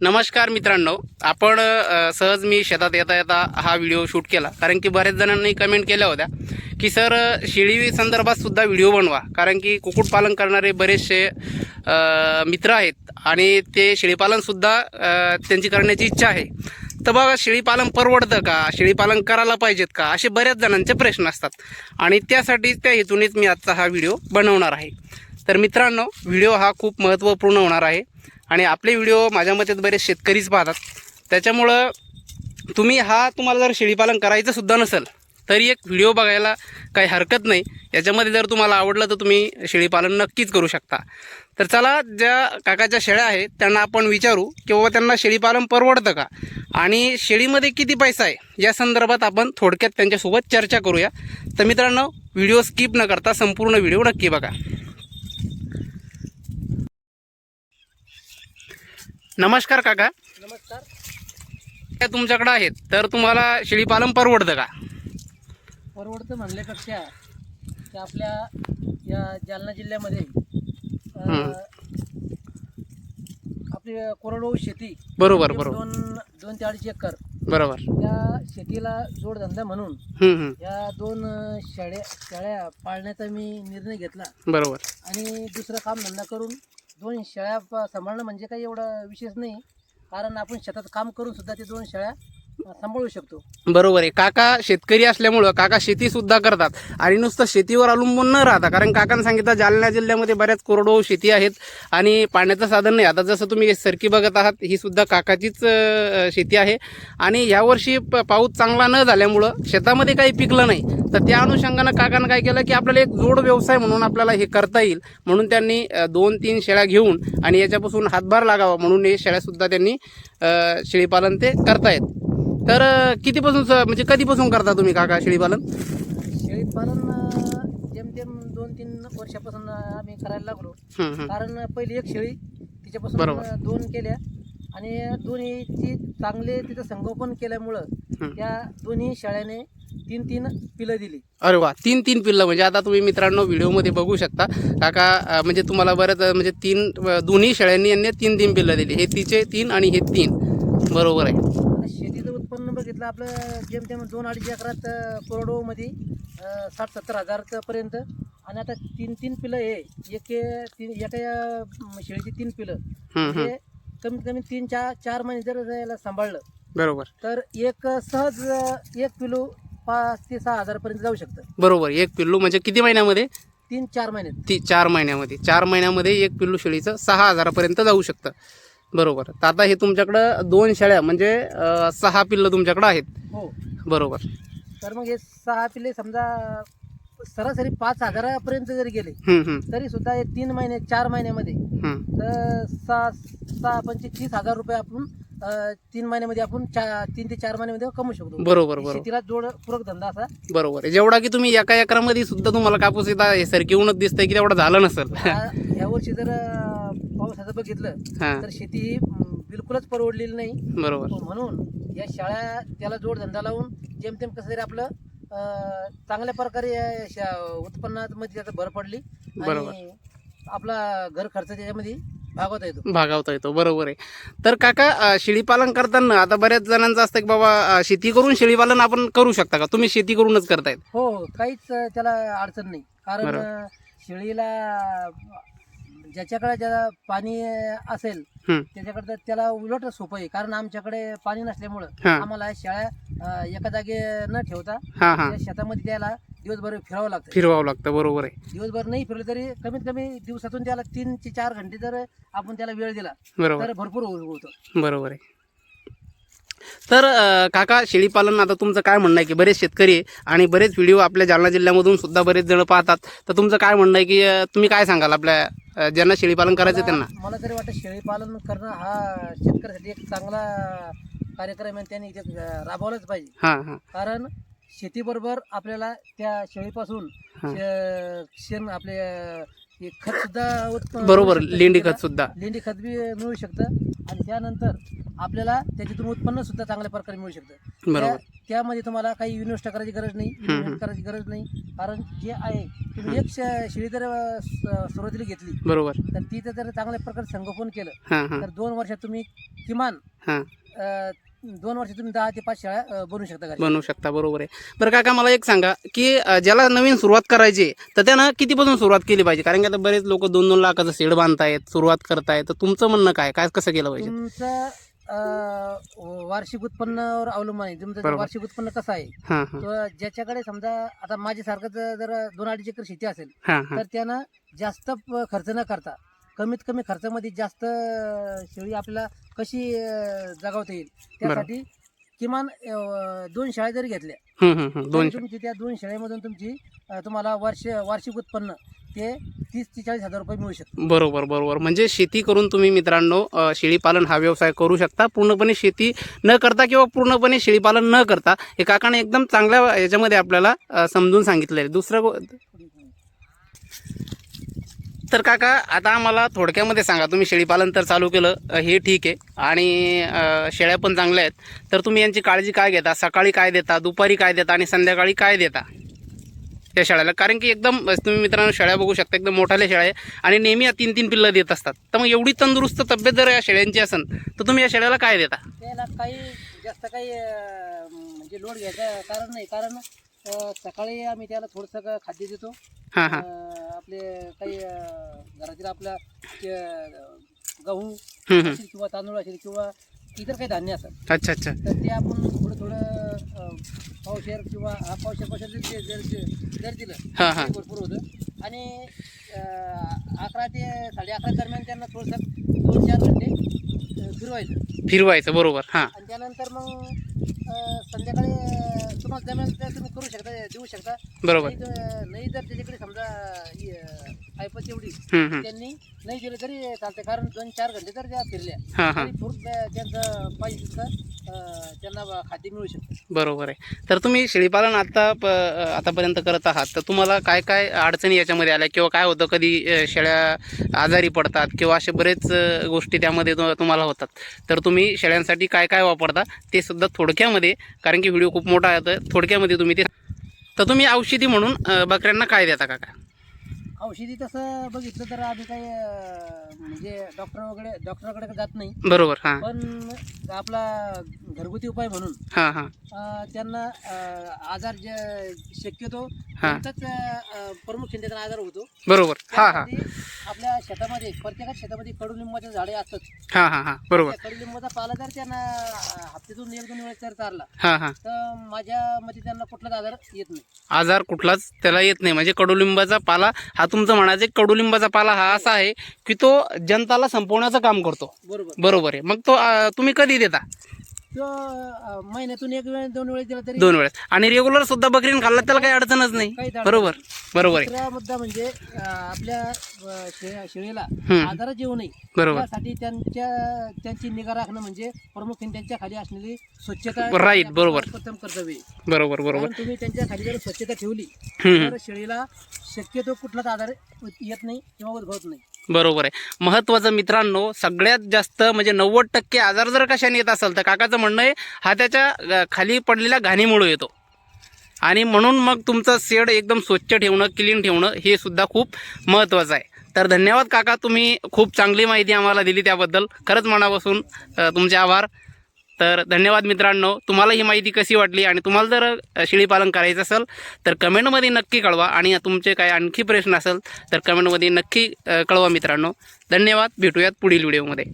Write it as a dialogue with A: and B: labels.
A: नमस्कार मित्रांनो. आपण सहज मी शेतात येता येता हा व्हिडिओ शूट केला. कारण की बऱ्याच जणांनी कमेंट केल्या होत्या की सर शेळी संदर्भात सुद्धा व्हिडिओ बनवा. कारण की कुक्कुटपालन करणारे बरेचसे मित्र आहेत आणि ते शेळीपालनसुद्धा त्यांची करण्याची इच्छा आहे. तर बघा शेळीपालन परवडतं का? शेळीपालन करायला पाहिजेत का? असे बऱ्याच जणांचे प्रश्न असतात. आणि त्यासाठी त्या हेतूनेच मी आजचा हा व्हिडिओ बनवणार आहे. तर मित्रांनो व्हिडिओ हा खूप महत्त्वपूर्ण होणार आहे. आणि आपले व्हिडिओ माझ्या मते बरेच शेतकरीच पाहतात. त्याच्यामुळं तुम्ही हा तुम्हाला जर शेळीपालन करायचं सुद्धा नसेल तरी एक व्हिडिओ बघायला काही हरकत नाही. याच्यामध्ये जर तुम्हाला आवडलं तर तुम्ही शेळीपालन नक्कीच करू शकता. तर चला ज्या काकाच्या शेळ्या आहेत त्यांना आपण विचारू की त्यांना शेळीपालन परवडतं का? आणि शेळीमध्ये किती पैसा आहे? या संदर्भात आपण थोडक्यात त्यांच्यासोबत चर्चा करूया. तर मित्रांनो व्हिडिओ स्किप न करता संपूर्ण व्हिडिओ नक्की बघा. नमस्कार काका.
B: नमस्कार.
A: त्या तुमच्याकडे आहेत तर तुम्हाला शेळीपालन परवडतं का?
B: परवडतं म्हणल्यापेक्षा ते आपल्या या जालना जिल्ह्यामध्ये अं. आपली कोरडवाहू शेती
A: बरोबर बरोबर.
B: दोन दोन ते अडीच एकर.
A: बरोबर.
B: त्या शेतीला जोडधंदा म्हणून
A: हम्म, हम्म.
B: या दोन अं, शेळ्या शेळ्या पाळण्याचा मी निर्णय घेतला.
A: बरोबर.
B: आणि दुसरं काम धंदा करून दोन शेळ्या प- सांभाळणं म्हणजे काही एवढं विशेष नाही. कारण आपण शेतात काम करून सुद्धा ते दोन शेळ्या सांभाळू शकतो.
A: बरोबर आहे. काका शेतकरी असल्यामुळं काका शेती सुद्धा करतात. आणि नुसतं शेतीवर अवलंबून न राहता कारण काकानं सांगितलं जालना जिल्ह्यामध्ये बऱ्याच कोरडवाहू शेती आहेत आणि पाण्याचं साधन नाही. आता जसं तुम्ही सरकी बघत आहात ही सुद्धा काकाचीच शेती आहे. आणि यावर्षी प- पाऊस चांगला न झाल्यामुळं शेतामध्ये काही पिकलं नाही. तर त्या अनुषंगानं काकानं काय केलं की आपल्याला एक जोड व्यवसाय म्हणून आपल्याला हे करता येईल. म्हणून त्यांनी दोन तीन शेळ्या घेऊन आणि याच्यापासून हातभार लागावा म्हणून हे शेळ्यासुद्धा त्यांनी शेळीपालन ते करतायत. तर कितीपासून स- म्हणजे कधीपासून करता तुम्ही काका शेळीपालन
B: शेळीपालन अं, जेमतेम दोन तीन वर्षापासून अं, आम्ही करायला लागलो.
A: हं, हं.
B: कारण पहिली एक शेळी तिच्यापासून
A: बरोबर.
B: अं, दोन केल्या. आणि दोन्हीची चांगले तिचं संगोपन केल्यामुळं
A: हं.
B: त्या दोन्ही शेळ्याने तीन तीन पिलं दिली.
A: अरे वा तीन तीन पिल्लं म्हणजे आता तुम्ही मित्रांनो व्हिडिओमध्ये बघू शकता काका अं, म्हणजे तुम्हाला बरंच अं, म्हणजे तीन अं, दोन्ही शेळ्यांनी यांनी तीन तीन पिल्लं दिली. हे तिचे तीन आणि हे तीन. बरोबर आहे.
B: आता शेतीचं उत्पन्न बघितलं आपलं जेमतेम दोन अडीच एकरात अं, साठ सत्तर हजारपर्यंत. आणि आता तीन तीन पिलं हे एक तीन एका शेळीची तीन पिलं.
A: हं,
B: कमीत कमी तीन चार चार महिने जर याला सांभाळलं
A: बरोबर.
B: तर एक सहज एक किलो पाच ते सहा हजारपर्यंत जाऊ शकतं.
A: बरोबर एक पिल्लू म्हणजे किती महिन्यामध्ये?
B: तीन चार महिन्यात
A: ती चार महिन्यामध्ये. चार महिन्यामध्ये एक पिल्लू शेळीचं सहा हजारापर्यंत जाऊ शकतं. बरोबर. तर आता हे तुमच्याकडं दोन शेळ्या म्हणजे अं, सहा पिल्लं तुमच्याकडं आहेत.
B: हो.
A: बरोबर.
B: तर मग हे सहा पिल्ले समजा सरासरी पाच हजारापर्यंत जरी गेले तरी सुद्धा हे तीन महिने चार महिन्यामध्ये. तर सहा सहा पंचे तीस हजार रुपये आपण अं, तीन महिन्यामध्ये आपण चा तीन ते चार महिन्यामध्ये कमवू शकतो.
A: बरोबर बरोबर.
B: शेतीला जोड पूरक धंदा असा.
A: बरोबर. जेवढा की तुम्ही एका एकरामध्ये सुद्धा तुम्हाला कापूस येता हे सरकी दिसतंय की तेवढं झालं नसेल.
B: या वर्षी जर अं, पावसाचं बघितलं
A: हां.
B: तर शेती ही अं, बिलकुलच परवडलेली नाही.
A: बरोबर.
B: म्हणून या शाळा त्याला जोडधंदा लावून जेमतेम कसं तरी आपलं अं, चांगल्या प्रकारे या शा- उत्पन्नामध्ये त्याचा भर पडली
A: बरोबर.
B: आणि आपला घर खर्च त्याच्यामध्ये भागवता येतो.
A: भागावता येतो. बरोबर आहे. तर काका अं, शेळीपालन करताना आता बऱ्याच जणांचं असतं की बाबा अं, शेती करून शेळीपालन आपण करू शकता का? तुम्ही शेती करूनच करतायत.
B: हो हो काहीच अं, त्याला अडचण नाही. कारण
A: बरोबर.
B: अं, शेळीला ज्याच्याकडे ज्याला पाणी असेल
A: हं.
B: त्याच्याकडे तर त्याला उलट सोपं आहे. कारण आमच्याकडे पाणी नसल्यामुळं
A: हां.
B: आम्हाला शेळ्या अं, एका जागी न ठेवता
A: हां हां.
B: त्या शेतामध्ये त्याला दिवसभर फिरावं लागतं.
A: फिरवावं लागतं बरोबर आहे.
B: दिवसभर नाही फिरलं तरी कमीत कमी दिवसातून त्याला तीन ते चार घंटे जर आपण त्याला वेळ दिला.
A: बरोबर.
B: तर भरपूर होऊ- होतं.
A: बरोबर आहे. तर अं, काका शेळीपालन आता तुमचं काय म्हणणं आहे की बरेच शेतकरी आहे आणि बरेच व्हिडिओ आपल्या जालना जिल्ह्यामधून सुद्धा बरेच जण पाहतात. तर तुमचं काय म्हणणं आहे की अं, तुम्ही काय सांगाल आपल्या अं, ज्यांना शेळीपालन करायचं त्यांना.
B: मला- मला तरी वाटतं शेळीपालन करणं हा शेतकऱ्यासाठी एक चांगला कार्यक्रम आहे त्यांनी इथे राबवलाच पाहिजे.
A: हां हां.
B: कारण शेतीबरोबर आपल्याला त्या शेळीपासून
A: हां.
B: शे- शेण आपले हे खत सुद्धा उत्प-
A: बरोबर
B: मिळू शकतं
A: लेंडी
B: शेतीला.
A: खत सुद्धा.
B: लेंडी खत बी मिळू शकतं. आणि त्यानंतर आपल्याला त्याच्यातून उत्पन्न सुद्धा चांगल्या प्रकारे मिळू शकतं.
A: बरोबर.
B: त्या- त्यामध्ये तुम्हाला काही इन्व्हेस्ट करायची गरज नाही
A: हम्म.
B: इन्व्हेस्ट करायची गरज नाही. कारण जे आहे तुम्ही एक श- शेळी जर अं, स- सुरुवातीला घेतली
A: बरोबर.
B: तर तिथं जर चांगल्या प्रकारे संगोपन केलं.
A: हां हां.
B: तर दोन वर्षात तुम्ही किमान
A: हां.
B: अं, दोन वर्षात तुम्ही दहा ते पाच शाळा अं, बनवू शकता घरी
A: बनवू शकता बरोबर आहे. बरं काका मला एक सांगा की अं, ज्याला नवीन सुरुवात करायची आहे, तर त्यानं कितीपासून सुरुवात केली पाहिजे? कारण की आता बरेच लोक दोन दोन लाखाचं शेड बांधतायत सुरुवात करतायत. तर तुमचं म्हणणं काय? काय कसं केलं पाहिजे?
B: तुमचं अं, वार्षिक उत्पन्नावर अवलंबून आहे. तुमचं
A: बरोबर.
B: वार्षिक उत्पन्न कसं आहे
A: हां हां.
B: तो ज्याच्याकडे समजा आता माझ्यासारखं जर जर दोन अडीच एकर शेती असेल
A: हां हां.
B: तर त्यानं जास्त प- खर्च न करता कमीत कमी खर्चामध्ये जास्त शेळी आपल्याला कशी अं, जगावता येईल? त्यासाठी किमान अं, दोन शाळा जरी घेतल्या
A: हम्म, हम्म, हम्म.
B: तरी
A: दोन
B: तुमची त्या दोन शाळेमधून तुमची अं, तुम्हाला वर्ष वार्षिक उत्पन्न ते तीस ते चाळीस हजार रुपये मिळू शकतं.
A: बरोबर बरोबर. म्हणजे शेती करून तुम्ही मित्रांनो अ, शेळीपालन हा व्यवसाय करू शकता. पूर्णपणे शेती न करता किंवा पूर्णपणे शेळीपालन न करता हे काकाने एकदम चांगल्या याच्यामध्ये आपल्याला अ, समजून सांगितलेलं आहे. दुसरं गो- तर काका आता आम्हाला थोडक्यामध्ये सांगा तुम्ही शेळीपालन तर चालू केलं हे ठीक आहे. आणि शेळ्या पण चांगल्या आहेत. तर तुम्ही यांची काळजी काय घेता? सकाळी काय देता दुपारी काय देता आणि संध्याकाळी काय देता? या शेळ्याला. कारण की एकदम तुम्ही मित्रांनो शेळ्या बघू शकता एकदम मोठाल्या शेळ्या आहे आणि नेहमी या तीन तीन पिल्लं देत असतात. तर मग एवढी तंदुरुस्त तब्येत जर या शेळ्यांची असेल तर तुम्ही या शेळ्याला काय देता?
B: काही जास्त काही म्हणजे लोड घ्यायचं कारण नाही. कारण अं, सकाळी आम्ही त्याला थोडंसं खाद्य देतो.
A: हां हां.
B: अं, आपले काही अं, घरातील आपल्या ते, अं, गहू
A: हम्म, हम्म.
B: असेल किंवा तांदूळ असेल किंवा इतर काही धान्य असतात
A: अच्छा अच्छा.
B: तर ते आपण थोडं थोडं पावशेर किंवा हा पावशेर पावशेर जर जर जर- दिलं
A: हां. हां
B: भरपूर होतं. आणि अं, अकरा ते साडे अकरा दरम्यान त्यांना थोडंसं दोन चार घंटे अं, फिरवायचं.
A: फिरवायचं बरोबर. हां.
B: आणि त्यानंतर मग अं, संध्याकाळी अं, तुम्हाला जमेल तर तुम्ही करू शकता देऊ शकता.
A: बरोबर.
B: नाही तर- नाही जर त्याच्याकडे समजा ऐपत एवढी
A: हम्म, हम्म.
B: त्यांनी नाही दिलं तरी चालते कारण दोन चार घंटे जर त्या फिरल्या.
A: हां हां.
B: तरी फूड त्यांचं पाहिजे तितकं त्यांना खाद्य मिळू शकतं.
A: बरोबर आहे. तर तुम्ही शेळीपालन आता प आतापर्यंत करत आहात. तर तुम्हाला काय काय अडचणी याच्यामध्ये आल्या किंवा काय होतं? कधी शेळ्या आजारी पडतात किंवा असे बरेच गोष्टी त्यामध्ये तुम्हाला होतात. तर तुम्ही शेळ्यांसाठी काय काय वापरता? ते सुद्धा थोडक्यामध्ये कारण की व्हिडिओ खूप मोठा आहे तर थोडक्यामध्ये तुम्ही ते तर तुम्ही औषधी म्हणून बकऱ्यांना काय देता काका?
B: औषधी तसं बघितलं तर आम्ही काही अं, म्हणजे डॉक्टर वगैरे डॉक्टरकडे जात नाही.
A: बरोबर हां.
B: पण आपला घरगुती उपाय म्हणून
A: हां हां.
B: अं, त्यांना अं, आजार जे शक्यतो. त्यांचाच अं, प्रमुख चिंतेचा आजार होतो.
A: बरोबर हां हां.
B: आपल्या शेतामध्ये प्रत्येकाच शेतामध्ये कडुलिंबाचे झाडे असतात
A: हां हां हां बरोबर.
B: त्या कडुलिंबाचा पाला जर त्यांना हप्त्यातून एक दोन वेळेस जर चारला
A: हां हां.
B: तर माझ्या मते त्यांना कुठलाच आजार येत नाही.
A: आजार कुठलाच त्याला येत नाही. म्हणजे कडुलिंबाचा पाला हा तुमचं म्हणायचं कडुलिंबाचा पाला हा असा आहे की तो जनताला संपवण्याचं काम करतो.
B: बरोबर.
A: बरोबर आहे. मग तो अं, तुम्ही कधी देता?
B: तो अं, महिन्यातून एक वेळ दोन वेळेस दिला तरी
A: दोन वेळेस आणि रेग्युलर सुद्धा बकरीन खाल्ला त्याला काही अडचणच नाही
B: अडचण
A: बरोबर बरोबर आहे
B: दुसरा मुद्दा म्हणजे अं, आपल्या अं, शे- शेळीला. आजारात येऊ नये
A: बरोबर
B: त्यासाठी त्यांच्या त्यांची निगा राखणं म्हणजे प्रमुख्याने त्यांच्या खाली असलेली स्वच्छता
A: Right, बरोबर.
B: प्रथम कर्तव्य आहे.
A: बरोबर बरोबर
B: कारण तुम्ही त्यांच्या खाली जर स्वच्छता ठेवली
A: हम्म.
B: तर शेळीला शक्यतो कुठलाच आजार येत नाही किंवा उद्भवत नाही
A: बरोबर आहे. महत्वाचं मित्रांनो सगळ्यात जास्त म्हणजे नव्वद टक्के आजार जर कशाने येत असेल तर काकाचं म्हणणं आहे हा त्याच्याखाली पडलेल्या घाणीमुळे येतो. आणि म्हणून मग तुमचं शेड एकदम स्वच्छ ठेवणं क्लीन ठेवणं हे सुद्धा खूप महत्त्वाचं आहे. तर धन्यवाद काका तुम्ही खूप चांगली माहिती आम्हाला दिली त्याबद्दल. खरंच मनापासून तुमचे आभार. तर धन्यवाद मित्रांनो. तुम्हाला ही माहिती कशी वाटली आणि तुम्हाला जर शिळीपालन शेळीपालन करायचं असेल तर कमेंटमध्ये नक्की कळवा आणि तुमचे काय आणखी प्रश्न असेल तर कमेंटमध्ये नक्की कळवा मित्रांनो. धन्यवाद. भेटूयात पुढील व्हिडिओमध्ये.